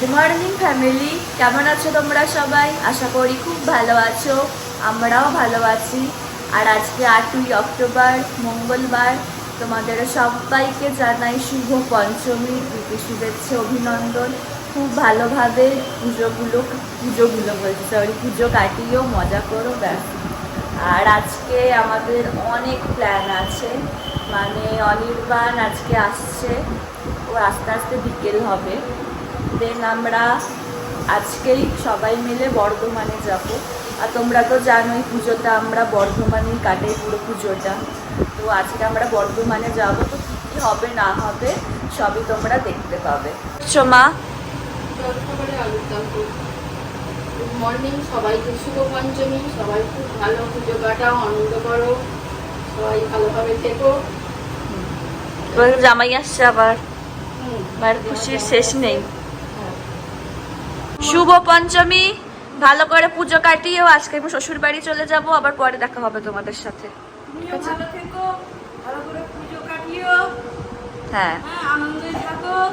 Good morning family কেমন আছো তোমরা সবাই? আশা করি খুব ভালো আছো। আমরাও ভালো আছি। আর আজকে আটই অক্টোবর, মঙ্গলবার। তোমাদের সবাইকে জানাই শুভ পঞ্চমী, প্রীতি শুভেচ্ছা, অভিনন্দন। খুব ভালোভাবে পুজোগুলো পুজোগুলো বলছি সরি পুজো কাটিয়েও মজা করো, ব্যাস। আর আজকে আমাদের অনেক প্ল্যান আছে। মানে অনির্বাণ আজকে আসছে। ও আস্তে আস্তে বিকেল হবে। দেন আমরা আজকেই সবাই মিলে বর্ধমানে যাব। আর তোমরা তো জানোই পুজোটা আমরা বর্ধমানেই কাটে পুরো পুজোটা। তো আজকে আমরা বর্ধমানে যাব তো কী কী হবে না হবে সবই তোমরা দেখতে পাবে। মা। জলখাবারে আলুর দম করব। গুড মর্নিং সবাইকে শুভ পঞ্চমী সবাই খুব ভালো পুজো কাটাও আনন্দ করো সবাই ভালোভাবে থেকো। জামাই আসছে আবার। খুশির শেষ নেই। শুভ পঞ্চমী। ভালো করে পুজো কাটিয়েও আজকে আমি শ্বশুর বাড়ি চলে যাব আবার পরে দেখা হবে তোমাদের সাথে। হ্যাঁ। হ্যাঁ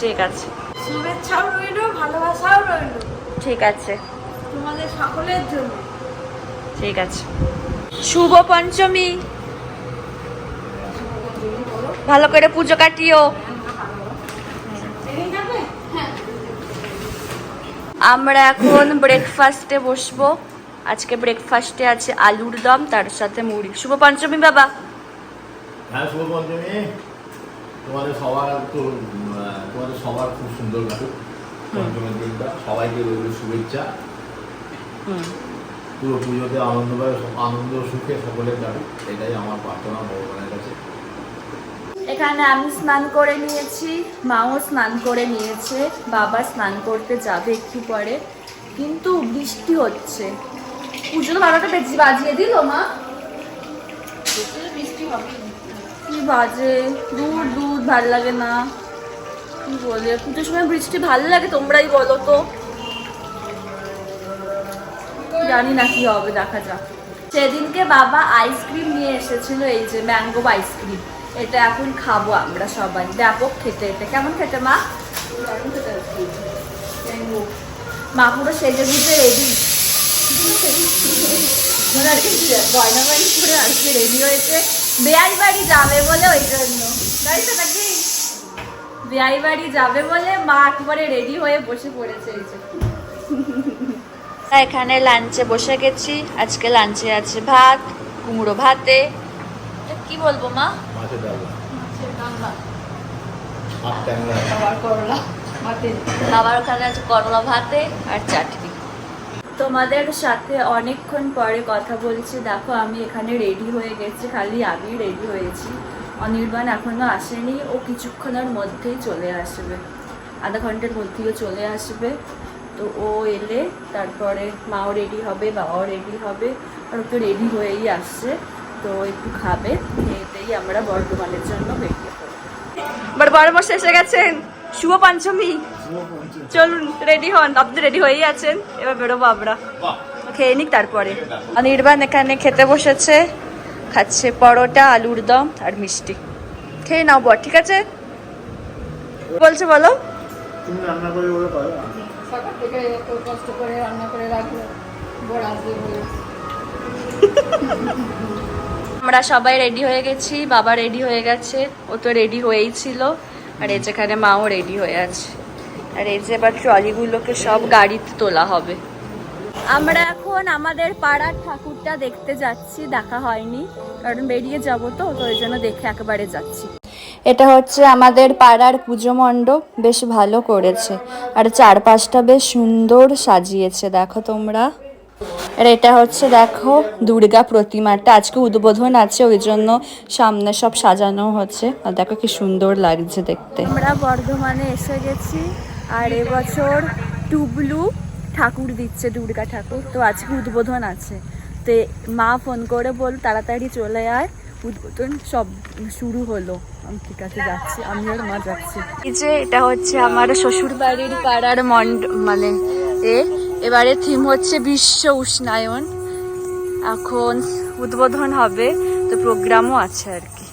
ঠিক আছে। শুভেচ্ছাও রইল ভালোবাসাও রইল। ঠিক আছে। তোমাদের সকলের জন্য। ঠিক আছে। শুভ পঞ্চমী। ভালো করে পুজো কাটিও এই যাবে হ্যাঁ আমরা এখন ব্রেকফাস্টে বসবো। আজকে ব্রেকফাস্টে আছে আলুর দম তার সাথে মুড়ি। শুভ পঞ্চমী বাবা। হ্যাঁ শুভ পঞ্চমী তোমাদের সবার তো তোমাদের সবার খুব সুন্দর কাটুক। পঞ্চমের দিনটা সবাইকে রইল শুভেচ্ছা। হুম। পুরো পুজোতে আনন্দভাবে আনন্দ সুখে সকলের কাটুক। এটাই আমার প্রার্থনা ভগবানের কাছে। এখানে আমি স্নান করে নিয়েছি মাও স্নান করে নিয়েছে বাবা স্নান করতে যাবে একটু পরে। কিন্তু বৃষ্টি হচ্ছে। পুজো বারোটা বেজি বাজিয়ে দিল মা? বৃষ্টি হবে। কি বাজে? দূর দূর ভালো লাগে না। কি বলে? পুজোর সময় বৃষ্টি ভালো লাগে তোমরাই বলো তো। জানি না কি হবে দেখা যাক। সেদিনকে বাবা আইসক্রিম নিয়ে এসেছিল এই যে ম্যাঙ্গো আইসক্রিম এটা এখন খাব আমরা সবাই। ব্যাপক খেতে এটা কেমন খেতে মা? খেতে মা পুরো সেজে গুজে রেডি গয়না বাড়ি করে আজকে রেডি হয়েছে বেয়াই বাড়ি যাবে বলে ওই জন্য। তাই তো নাকি বেয়াই বাড়ি যাবে বলে মা একেবারে রেডি হয়ে বসে পড়েছে এই যে। এখানে লাঞ্চে বসে গেছি আজকে লাঞ্চে আছে ভাত কুমড়ো ভাতে। কি বলব মা? মাছের ডাল। ট্যাংরা। করলা আবার ওখানে আছে করলা ভাতে আর চাটনি। তোমাদের সাথে অনেকক্ষণ পরে কথা বলছি। দেখো আমি এখানে রেডি হয়ে গেছি। খালি আমি রেডি হয়েছি। অনির্বাণ এখনও আসেনি। ও কিছুক্ষণের মধ্যেই চলে আসবে। আধা ঘণ্টার মধ্যেই ও চলে আসবে। তো ও এলে তারপরে মাও রেডি হবে বাবাও রেডি হবে। আর ও তো রেডি হয়েই আসছে। তো একটু খাবে। খেয়েতেই আমরা বর্ধমানের জন্য বেরিয়ে পড়ব। এবার বসে এসে গেছেন। শুভ পঞ্চমী। চলুন রেডি হন। আপনি রেডি হয়েই আছেন। এবার বেরোবো আমরা। খেয়ে নিক তারপরে। অনির্বাণ এখানে খেতে বসেছে। খাচ্ছে পরোটা আলুর দম আর মিষ্টি। খেয়ে নাও বর ঠিক আছে? বলছে বলো? রান্না করে বলে পারো সকাল থেকে এত কষ্ট করে রান্না করে রাখল। বড় আসবে বলে। আমরা সবাই রেডি হয়ে গেছি, বাবা রেডি হয়ে গেছে, ও তো রেডি হয়েই ছিল। আর এই যেখানে মাও রেডি হয়ে আছে। আর এই যে এবার ট্রলিগুলোকে সব গাড়িতে তোলা হবে। আমরা এখন আমাদের পাড়ার ঠাকুরটা দেখতে যাচ্ছি, দেখা হয়নি, কারণ বেরিয়ে যাব তো তো ওই জন্য দেখে একেবারে যাচ্ছি। এটা হচ্ছে আমাদের পাড়ার পুজো মণ্ডপ, বেশ ভালো করেছে। আর চারপাশটা বেশ সুন্দর সাজিয়েছে, দেখো তোমরা। আর এটা হচ্ছে, দেখো, দুর্গা প্রতিমাটা। আজকে উদ্বোধন আছে, ওই জন্য সামনে সব সাজানো হচ্ছে। আর দেখো কি সুন্দর লাগছে দেখতে। আমরা বর্ধমানে এসে গেছি, আর এবছর টুবলু ঠাকুর দিচ্ছে, দুর্গা ঠাকুর। তো আজকে উদ্বোধন আছে। তো মা ফোন করে বল, তাড়াতাড়ি চলে আয়। উদ্বোধন সব শুরু হলো। আমি ঠিক আছে, যাচ্ছি। আমি আর মা যাচ্ছি। এই যে, এটা হচ্ছে আমার শ্বশুর বাড়ির পাড়ার মন্ড মানে এ এবারে থিম হচ্ছে বিশ্ব উষ্ণায়ন। এখন উদ্বোধন হবে তো প্রোগ্রামও আছে আর কি।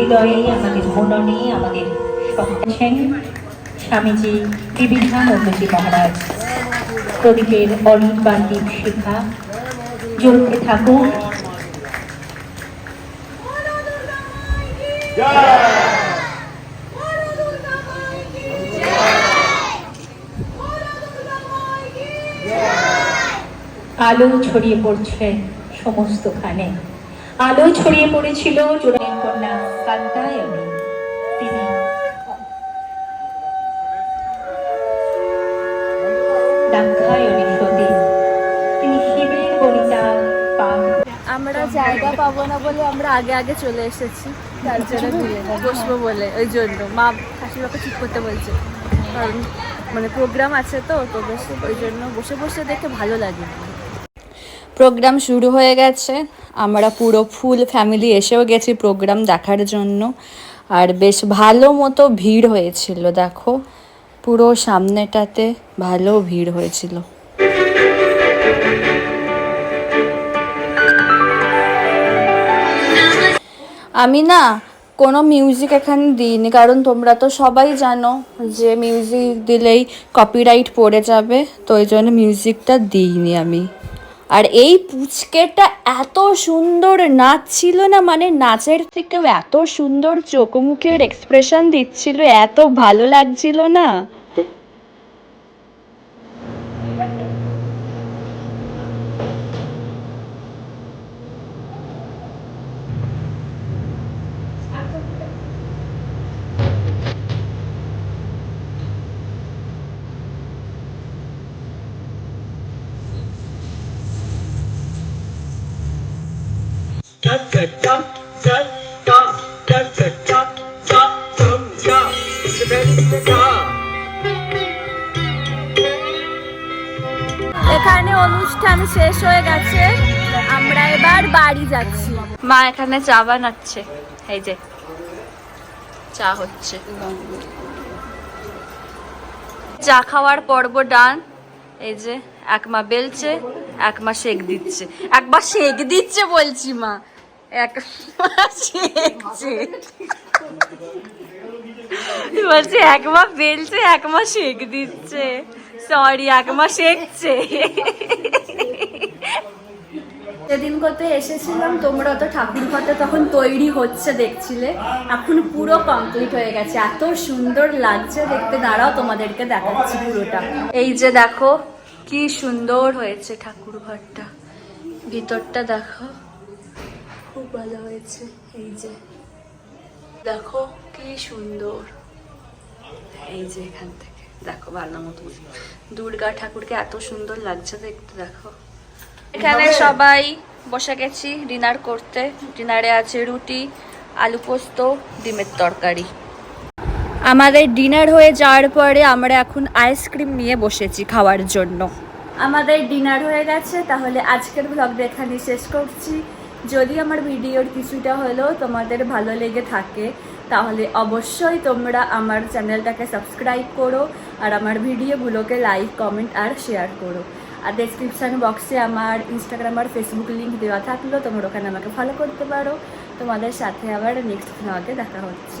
হৃদয়ে আমাদের মননে আমাদের স্বামীজি বিবিধানন্দজি মহারাজ, প্রদীপের অনির্বাণ দীপ শিখা। জ্বলতে থাকুক আলো ছড়িয়ে পড়ছে সমস্তখানে। আলো ছড়িয়ে পড়েছিল জোড়ানের কন্যা কান্তায়নী তিনি দাক্ষায়ণী সতী তিনি শিবের বনিতা পান। আমরা জায়গা পাবো না বলে আমরা আগে আগে চলে এসেছি। তার জন্য বসবো বলে ওই জন্য। মা শাশুড়াকে ঠিক করতে বলছে। কারণ মানে প্রোগ্রাম আছে তো তো বসে ওই জন্য বসে বসে দেখে ভালো লাগে। প্রোগ্রাম শুরু হয়ে গেছে। আমরা পুরো ফুল ফ্যামিলি এসেও গেছি প্রোগ্রাম দেখার জন্য। আর বেশ ভালো মতো ভিড় হয়েছিল, দেখো। পুরো সামনেটাতে ভালো ভিড় হয়েছিল। আমি না কোনো মিউজিক এখানে দিইনি, কারণ তোমরা তো সবাই জানো যে মিউজিক দিলেই কপিরাইট পড়ে যাবে, তো ওই জন্য মিউজিকটা দিইনি আমি। আর এই পুচকেটা এত সুন্দর নাচ ছিল না মানে নাচের থেকেও এত সুন্দর চোখ মুখের এক্সপ্রেশন দিচ্ছিল, এত ভালো লাগছিল না। এখানে অনুষ্ঠান শেষ হয়ে গেছে। আমরা এবার বাড়ি যাচ্ছি। মা এখানে চা বানাচ্ছে। এই যে, চা হচ্ছে। চা খাওয়ার পর্ব ডান। এই যে এক মা বেলছে এক মা শেক দিচ্ছে। একবার শেক দিচ্ছে বলছি মা। এক মা শেকছে। বলছে এক মা বেলছে এক মা শেক দিচ্ছে। সরি এক মা শেকছে। সেদিন কত এসেছিলাম তোমরা তো ঠাকুর ঘরটা তখন তৈরি হচ্ছে দেখছিলে। এখন পুরো কমপ্লিট হয়ে গেছে। এত সুন্দর লাগছে দেখতে। দাঁড়াও তোমাদেরকে দেখাচ্ছি পুরোটা। এই যে দেখো কি সুন্দর হয়েছে ঠাকুর ঘরটা। ভিতরটা দেখো। খুব ভালো হয়েছে এই যে। দেখো কি সুন্দর। এই যে এখান থেকে। দেখো ভালো মতো দুর্গা ঠাকুরকে এত সুন্দর লাগছে দেখতে দেখো। এখানে সবাই বসে গেছি ডিনার করতে। ডিনারে আছে রুটি আলু পোস্ত ডিমের তরকারি। আমাদের ডিনার হয়ে যাওয়ার পরে আমরা এখন আইসক্রিম নিয়ে বসেছি খাওয়ার জন্য। আমাদের ডিনার হয়ে গেছে, তাহলে আজকের ব্লগটা এখানে শেষ করছি। যদি আমার ভিডিওর কিছুটা হলেও তোমাদের ভালো লেগে থাকে, তাহলে অবশ্যই তোমরা আমার চ্যানেলটাকে সাবস্ক্রাইব করো আর আমার ভিডিওগুলোকে লাইক, কমেন্ট আর শেয়ার করো। আর ডেসক্রিপশান বক্সে আমার ইনস্টাগ্রাম আর ফেসবুক লিঙ্ক দেওয়া থাকল, তোমরা ওখানে আমাকে ফলো করতে পারো। তোমাদের সাথে আবার নেক্সট ব্লগে দেখা হচ্ছে।